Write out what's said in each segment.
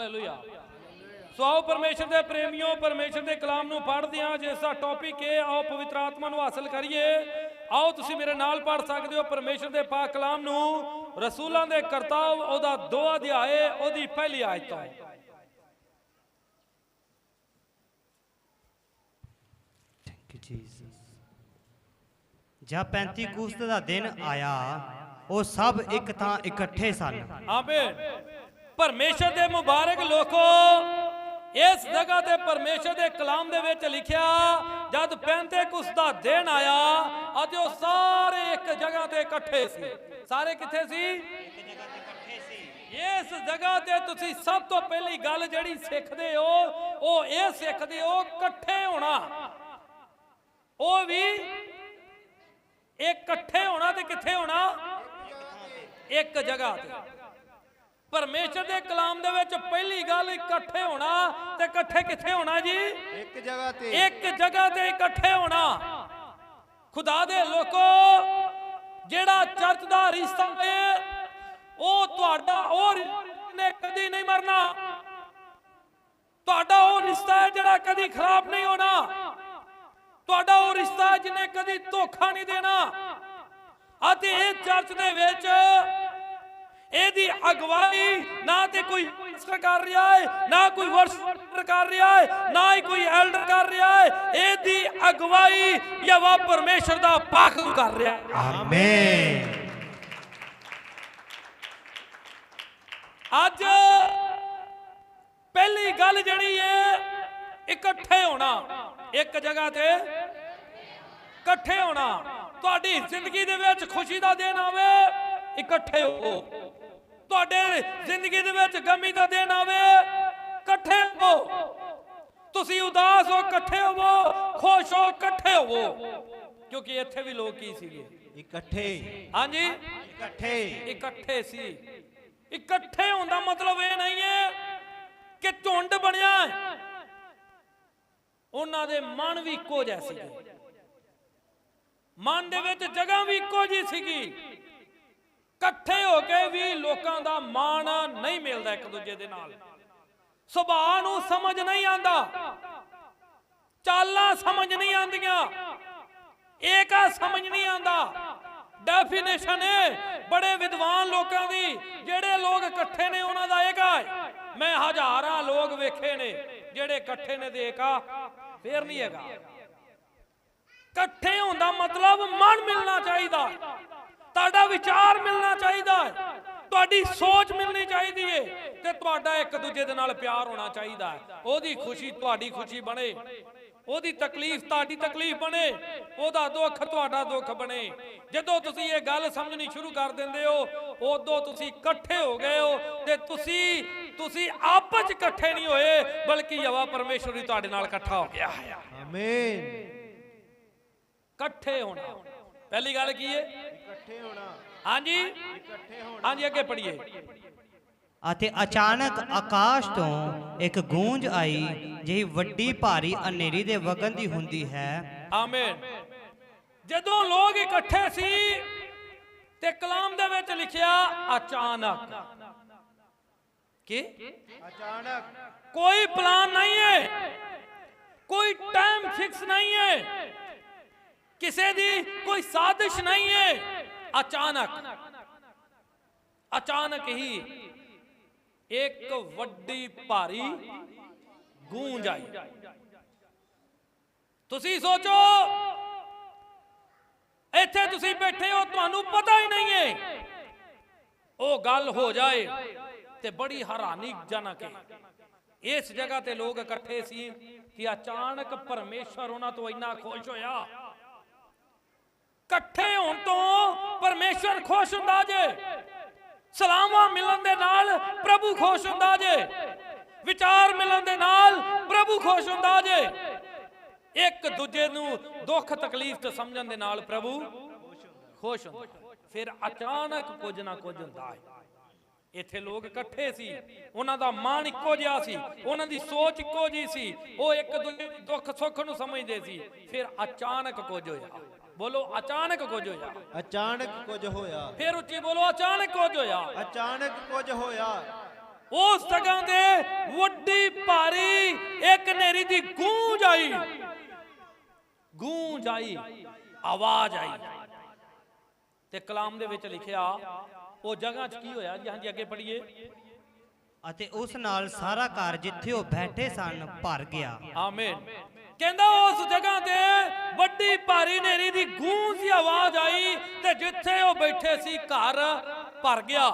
Hallelujah ਸੋ ਆਓ ਪਰਮੇਸ਼ਰ ਦੇ ਪ੍ਰੇਮੀਓ ਪਰਮੇਸ਼ਰ ਦੇ ਕਲਾਮ ਨੂੰ ਪੜ੍ਹਦੇ ਹਾਂ ਜਿਸ ਦਾ ਟੌਪਿਕ ਹੈ ਆਓ ਪਵਿੱਤਰ ਆਤਮਾ ਨੂੰ ਹਾਸਲ ਕਰੀਏ। ਆਓ ਤੁਸੀਂ ਮੇਰੇ ਨਾਲ ਪੜ੍ਹ ਸਕਦੇ ਹੋ ਪਰਮੇਸ਼ਰ ਦੇ ਪਾਕ ਕਲਾਮ ਨੂੰ। ਰਸੂਲਾਂ ਦੇ ਕਰਤਾਵ ਉਹਦਾ ਦੋ ਅਧਿਆਏ ਉਹਦੀ ਪਹਿਲੀ ਆਇਤ ਤੋਂ। ਥੈਂਕ ਯੂ ਜੀਸਸ ਜਦ ਪੈਂਤੀਕੂਸਤ ਦਾ ਦਿਨ ਆਇਆ ਉਹ ਸਭ ਇੱਕ ਥਾਂ ਇਕੱਠੇ ਸਨ। ਆਮੀਨ ਪਰਮੇਸ਼ਰ ਦੇ ਮੁਬਾਰਕ ਲੋਕੋ, ਇਸ ਜਗ੍ਹਾ ਤੇ ਪਰਮੇਸ਼ਰ ਦੇ ਕਲਾਮ ਦੇ ਵਿੱਚ ਲਿਖਿਆ, ਜਦ ਪੈਂਤੇਕੁਸ ਦਾ ਦਿਨ ਆਇਆ, ਅਤੇ ਉਹ ਸਾਰੇ ਇੱਕ ਜਗ੍ਹਾ ਤੇ ਇਕੱਠੇ ਸੀ। ਸਾਰੇ ਕਿੱਥੇ ਸੀ? ਇਸ ਜਗ੍ਹਾ ਤੇ ਤੁਸੀਂ ਸਭ ਤੋਂ ਪਹਿਲੀ ਗੱਲ ਜਿਹੜੀ ਸਿੱਖਦੇ ਹੋ, ਉਹ ਇਹ ਸਿੱਖਦੇ ਹੋ, ਇਕੱਠੇ ਹੋਣਾ। ਉਹ ਵੀ ਇਕੱਠੇ ਹੋਣਾ ਤੇ ਕਿੱਥੇ ਹੋਣਾ? ਇੱਕ ਜਗ੍ਹਾ ਤੇ। ਪਰਮੇਸ਼ਰ ਦੇ ਕਲਾਮ ਦੇ ਵਿੱਚ ਪਹਿਲੀ ਗੱਲ ਇਕੱਠੇ ਹੋਣਾ ਤੇ ਇਕੱਠੇ ਕਿੱਥੇ ਹੋਣਾ ਜੀ? ਇੱਕ ਜਗ੍ਹਾ ਤੇ। ਇੱਕ ਜਗ੍ਹਾ ਤੇ ਇਕੱਠੇ ਹੋਣਾ। ਖੁਦਾ ਦੇ ਲੋਕੋ ਜਿਹੜਾ ਚਰਚ ਦਾ ਰਿਸ਼ਤਾ ਹੈ ਉਹ ਤੁਹਾਡਾ ਉਹ ਨੇ ਕਦੀ ਨਹੀਂ ਮਰਨਾ। ਤੁਹਾਡਾ ਉਹ ਰਿਸ਼ਤਾ ਹੈ ਜਿਹੜਾ ਕਦੀ ਖਰਾਬ ਨਹੀਂ ਹੋਣਾ। ਤੁਹਾਡਾ ਉਹ ਰਿਸ਼ਤਾ ਜਿਹਨੇ ਕਦੀ ਧੋਖਾ ਨਹੀਂ ਦੇਣਾ। ਅਤੇ ਇਹ ਚਰਚ ਦੇ ਵਿੱਚ ਇਹਦੀ ਅਗਵਾਈ ਨਾ ਤੇ ਕੋਈ ਮਿਨਿਸਟਰ ਕਰ ਰਿਹਾ ਹੈ ਨਾ ਕੋਈ ਵਰਸ਼ਰ ਕਰ ਰਿਹਾ ਹੈ ਨਾ ਹੀ ਕੋਈ ਐਲਡਰ ਕਰ ਰਿਹਾ ਹੈ ਇਹਦੀ ਅਗਵਾਈ ਯਵਾ ਪਰਮੇਸ਼ਰ ਦਾ ਪਾਕ ਕਰ ਰਿਹਾ ਹੈ ਆਮੇਨ। ਅੱਜ ਪਹਿਲੀ ਗੱਲ ਜਿਹੜੀ ਹੈ ਇਕੱਠੇ ਹੋਣਾ। ਇੱਕ ਜਗ੍ਹਾ ਤੇ ਇਕੱਠੇ ਹੋਣਾ। ਤੁਹਾਡੀ ਜ਼ਿੰਦਗੀ ਦੇ ਵਿੱਚ ਖੁਸ਼ੀ ਦਾ ਦਿਨ ਆਵੇ ਇਕੱਠੇ ਹੋ। ਤੁਹਾਡੇ ਜ਼ਿੰਦਗੀ ਦੇ ਵਿੱਚ ਗਮੀ ਦਾ ਦਿਨ ਆਵੇ ਇਕੱਠੇ ਹੋ ਤੁਸੀਂ ਉਦਾਸ ਹੋ ਇਕੱਠੇ ਹੋਵੋ ਖੁਸ਼ ਹੋ ਇਕੱਠੇ ਹੋਵੋ। ਕਿਉਂਕਿ ਇੱਥੇ ਵੀ ਲੋਕ ਕੀ ਸੀਗੇ? ਇਕੱਠੇ। ਹਾਂਜੀ? ਇਕੱਠੇ। ਇਕੱਠੇ ਸੀ। ਇਕੱਠੇ ਹੋਣ ਦਾ ਮਤਲਬ ਇਹ ਨਹੀਂ ਹੈ ਕਿ ਝੁੰਡ ਬਣਿਆ ਉਹਨਾਂ ਦੇ ਮਨ ਵੀ ਇੱਕੋ ਜਿਹੇ ਸੀਗੇ। ਮਨ ਦੇ ਵਿੱਚ ਜਗ੍ਹਾ ਵੀ ਇੱਕੋ ਜਿਹੀ ਸੀਗੀ। ਇਕੱਠੇ ਹੋ ਕੇ ਵੀ ਲੋਕਾਂ ਦਾ ਮਾਣ ਨਹੀਂ ਮਿਲਦਾ ਇੱਕ ਦੂਜੇ ਦੇ ਨਾਲ। ਸੁਭਾਅ ਨੂੰ ਸਮਝ ਨਹੀਂ ਆਂਦਾ ਚਾਲਾਂ ਸਮਝ ਨਹੀਂ ਆਂਦੀਆਂ ਏਕਾ ਸਮਝ ਨਹੀਂ ਆਂਦਾ ਡੈਫੀਨੇਸ਼ਨ ਹੈ ਬੜੇ ਵਿਦਵਾਨ ਲੋਕਾਂ ਦੀ, ਜਿਹੜੇ ਲੋਕ ਇਕੱਠੇ ਨੇ, ਉਹਨਾਂ ਦਾ ਏਕਾ ਹੈ। ਮੈਂ ਹਜ਼ਾਰਾਂ ਲੋਕ ਵੇਖੇ ਨੇ, ਜਿਹੜੇ ਇਕੱਠੇ ਨੇ ਤੇ ਏਕਾ ਫੇਰ ਨਹੀਂ ਹੈਗਾ। ਇਕੱਠੇ ਹੋਣ ਮਤਲਬ ਮਨ ਮਿਲਣਾ ਚਾਹੀਦਾ। ਤੁਹਾਡਾ ਵਿਚਾਰ ਮਿਲਣਾ ਚਾਹੀਦਾ ਹੈ। ਤੁਹਾਡੀ ਸੋਚ ਮਿਲਣੀ ਚਾਹੀਦੀ ਹੈ ਤੇ ਤੁਹਾਡਾ ਇੱਕ ਦੂਜੇ ਦੇ ਨਾਲ ਪਿਆਰ ਹੋਣਾ ਚਾਹੀਦਾ ਹੈ। ਉਹਦੀ ਖੁਸ਼ੀ ਤੁਹਾਡੀ ਖੁਸ਼ੀ ਬਣੇ। ਉਹਦੀ ਤਕਲੀਫ ਤੁਹਾਡੀ ਤਕਲੀਫ ਬਣੇ। ਉਹਦਾ ਦੁੱਖ ਤੁਹਾਡਾ ਦੁੱਖ ਬਣੇ। ਜਦੋਂ ਤੁਸੀਂ ਇਹ ਗੱਲ ਸਮਝਣੀ ਸ਼ੁਰੂ ਕਰ ਦਿੰਦੇ ਹੋ ਉਦੋਂ ਤੁਸੀਂ ਇਕੱਠੇ ਹੋ ਗਏ ਹੋ ਤੇ ਤੁਸੀਂ ਤੁਸੀਂ ਆਪਸ 'ਚ ਇਕੱਠੇ ਨਹੀਂ ਹੋਏ ਬਲਕਿ ਯਵਾ ਪਰਮੇਸ਼ਵਰ ਵੀ ਤੁਹਾਡੇ ਨਾਲ ਇਕੱਠਾ ਹੋ ਗਿਆ ਹੈ। ਆਮੀਨ ਇਕੱਠੇ ਹੋਣਾ। ਪਹਿਲੀ ਗੱਲ ਕੀ ਹੈ ਇਕੱਠੇ ਹੋਣਾ। ਹਾਂਜੀ। ਇਕੱਠੇ ਹੋਣਾ। ਹਾਂਜੀ ਅੱਗੇ ਪੜ੍ਹੀਏ। ਅਤੇ ਅਚਾਨਕ ਆਕਾਸ਼ ਤੋਂ ਇੱਕ ਗੂੰਜ ਆਈ ਜਿਹੀ ਵੱਡੀ ਭਾਰੀ ਹਨੇਰੀ ਦੇ ਵਗਣ ਦੀ ਹੁੰਦੀ ਹੈ। ਆਮੀਨ। ਜਦੋਂ ਲੋਕ ਇਕੱਠੇ ਸੀ ਤੇ ਕਲਾਮ ਦੇ ਵਿੱਚ ਲਿਖਿਆ ਅਚਾਨਕ। ਕੀ? ਅਚਾਨਕ। ਕੋਈ ਪਲਾਨ ਨਹੀਂ ਹੈ। ਕੋਈ ਟਾਈਮ ਫਿਕਸ ਨਹੀਂ ਹੈ। ਕਿਸੇ ਦੀ ਕੋਈ ਸਾਜ਼ਿਸ਼ ਨਹੀਂ ਹੈ। ਅਚਾਨਕ ਅਚਾਨਕ ਹੀ ਇੱਕ ਵੱਡੀ ਭਾਰੀ ਗੂੰਜ ਆਈ। ਤੁਸੀਂ ਸੋਚੋ, ਇੱਥੇ ਤੁਸੀਂ ਬੈਠੇ ਹੋ, ਤੁਹਾਨੂੰ ਪਤਾ ਹੀ ਨਹੀਂ ਹੈ ਉਹ ਗੱਲ ਹੋ ਜਾਏ ਤੇ ਬੜੀ ਹੈਰਾਨੀਜਨਕ ਹੈ ਇਸ ਜਗ੍ਹਾ ਤੇ ਲੋਕ ਇਕੱਠੇ ਸੀ ਕਿ ਅਚਾਨਕ ਪਰਮੇਸ਼ਰ ਉਹਨਾਂ ਤੋਂ ਇੰਨਾ ਖੁਸ਼ ਹੋਇਆ। ਇਕੱਠੇ ਹੋਣ ਤੋਂ ਪਰਮੇਸ਼ਰ ਖੁਸ਼ ਹੁੰਦਾ ਜੇ। ਸਲਾਮਾਂ ਮਿਲਣ ਦੇ ਨਾਲ ਪ੍ਰਭੂ ਖੁਸ਼ ਹੁੰਦਾ ਜੇ। ਵਿਚਾਰ ਮਿਲਣ ਦੇ ਨਾਲ ਪ੍ਰਭੂ ਖੁਸ਼ ਹੁੰਦਾ ਜੇ। ਇੱਕ ਦੂਜੇ ਨੂੰ ਦੁੱਖ ਤਕਲੀਫ ਤੇ ਸਮਝਣ ਦੇ ਨਾਲ ਪ੍ਰਭੂ ਖੁਸ਼ ਹੁੰਦਾ। ਫਿਰ ਅਚਾਨਕ ਕੁਝ ਨਾ ਕੁਝ ਹੁੰਦਾ ਹੈ। ਇੱਥੇ ਲੋਕ ਇਕੱਠੇ ਸੀ। ਉਹਨਾਂ ਦਾ ਮਨ ਇੱਕੋ ਜਿਹਾ ਸੀ। ਉਹਨਾਂ ਦੀ ਸੋਚ ਇੱਕੋ ਜਿਹੀ ਸੀ। ਉਹ ਇੱਕ ਦੂਜੇ ਦੀ ਦੁੱਖ ਸੁੱਖ ਨੂੰ ਸਮਝਦੇ ਸੀ। ਫਿਰ ਅਚਾਨਕ ਕੁਝ ਹੋਇਆ। ਬੋਲੋ ਅਚਾਨਕ ਕੁਝ ਹੋਇਆ। ਅਚਾਨਕ ਕੁਝ ਹੋਇਆ। ਫਿਰ ਉੱਚੀ ਬੋਲੋ ਅਚਾਨਕ ਕੁਝ ਹੋਇਆ। ਅਚਾਨਕ ਕੁਝ ਹੋਇਆ। ਉਸ ਜਗ੍ਹਾ ਤੇ ਵੱਡੀ ਭਾਰੀ ਇੱਕ ਨੇਰੀ ਦੀ ਗੂੰਜ ਆਈ। ਗੂੰਜ ਆਈ ਆਵਾਜ਼ ਆਈ। ਤੇ ਕਲਾਮ ਦੇ ਵਿੱਚ ਲਿਖਿਆ ਉਹ ਜਗ੍ਹਾ 'ਚ ਕੀ ਹੋਇਆ? ਜੀ ਹਾਂਜੀ ਅੱਗੇ ਪੜ੍ਹੀਏ। ਅਤੇ ਉਸ ਨਾਲ ਸਾਰਾ ਘਰ ਜਿੱਥੇ ਉਹ ਬੈਠੇ ਸਨ ਭਰ ਗਿਆ। ਆਮੀਨ। ਕਹਿੰਦਾ ਉਸ ਜਗ੍ਹਾ ਤੇ ਵੱਡੀ ਭਾਰੀ ਨੇਰੀ ਦੀ ਗੂੰਜ ਆਵਾਜ਼ ਆਈ ਤੇ ਜਿੱਥੇ ਉਹ ਬੈਠੇ ਸੀ, ਘਰ ਭਰ ਗਿਆ।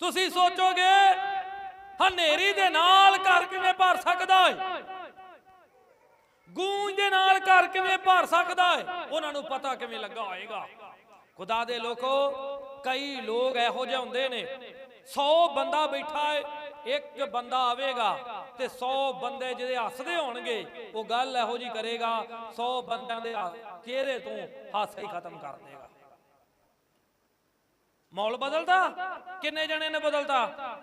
ਤੁਸੀਂ ਸੋਚੋਗੇ, ਹਨੇਰੀ ਦੇ ਨਾਲ ਘਰ ਕਿਵੇਂ ਭਰ ਸਕਦਾ ਹੈ ਗੂੰਜ ਦੇ ਨਾਲ ਘਰ ਕਿਵੇਂ ਭਰ ਸਕਦਾ ਹੈ ਉਹਨਾਂ ਨੂੰ ਪਤਾ ਕਿਵੇਂ ਲੱਗਾ ਹੋਏਗਾ। ਖੁਦਾ ਦੇ ਲੋਕੋ, ਕਈ ਲੋਕ ਇਹੋ ਜਿਹੇ ਹੁੰਦੇ ਨੇ। 100 ਬੰਦਾ ਬੈਠਾ ਹੈ ਇੱਕ ਬੰਦਾ ਆਵੇਗਾ। ਤੇ 100 ਬੰਦੇ ਜਿਹਦੇ ਹੱਸਦੇ ਹੋਣਗੇ ਉਹ ਗੱਲ ਇਹੋ ਜੀ ਕਰੇਗਾ 100 ਬੰਦਿਆਂ ਦੇ ਚਿਹਰੇ ਤੋਂ ਹਾਸਾ ਹੀ ਖਤਮ ਕਰ ਦੇਗਾ। ਮੌਲ ਬਦਲਦਾ? ਕਿੰਨੇ ਜਣੇ ਨੇ ਬਦਲਦਾ?